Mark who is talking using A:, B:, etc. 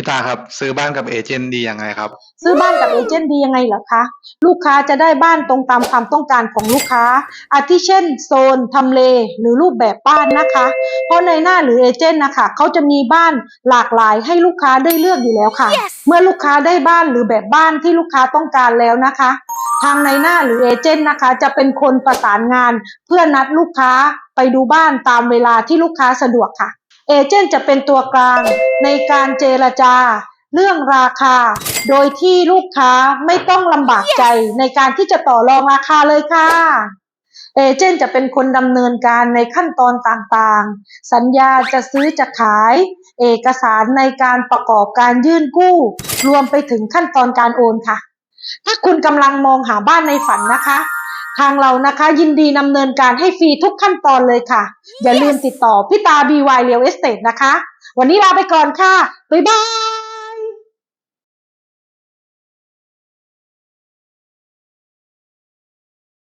A: พี่ตาครับ ซื้อบ้านกับเอเจนต์ดียังไงครับ
B: ซื้อบ้านกับเอเจนต์ดียังไงเหรอคะ ลูกค้าจะได้บ้านตรงตามความต้องการของลูกค้า อาทิเช่น โซนทำเลหรือรูปแบบบ้านนะคะ เพราะในหน้าหรือเอเจนต์นะคะเขาจะมีบ้านหลากหลายให้ลูกค้าได้เลือกอยู่แล้วค่ะ
C: Yes
B: เมื่อลูกค้าได้บ้านหรือแบบบ้านที่ลูกค้าต้องการแล้วนะคะ ทางในหน้าหรือเอเจนต์นะคะ จะเป็นคนประสานงาน เพื่อนัดลูกค้าไปดูบ้านตามเวลาที่ลูกค้าสะดวกค่ะ เอเจนต์จะเป็นตัวกลางในการเจรจาเรื่องราคา โดยที่ลูกค้าไม่ต้องลำบากใจในการที่จะต่อรองราคาเลยค่ะ เอเจนต์จะเป็นคนดำเนินการในขั้นตอนต่างๆ สัญญาจะซื้อจะขาย เอกสารในการประกอบการยื่นกู้ รวมไปถึงขั้นตอนการโอนค่ะ ถ้าคุณกำลังมองหาบ้านในฝันนะคะ ทางเรานะคะยินดีดำเนินการให้ฟรีทุกขั้นตอนเลยค่ะ อย่าลืมติดต่อพี่ตา BY Real Estate นะคะ วันนี้ลาไปก่อนค่ะ บ๊ายบาย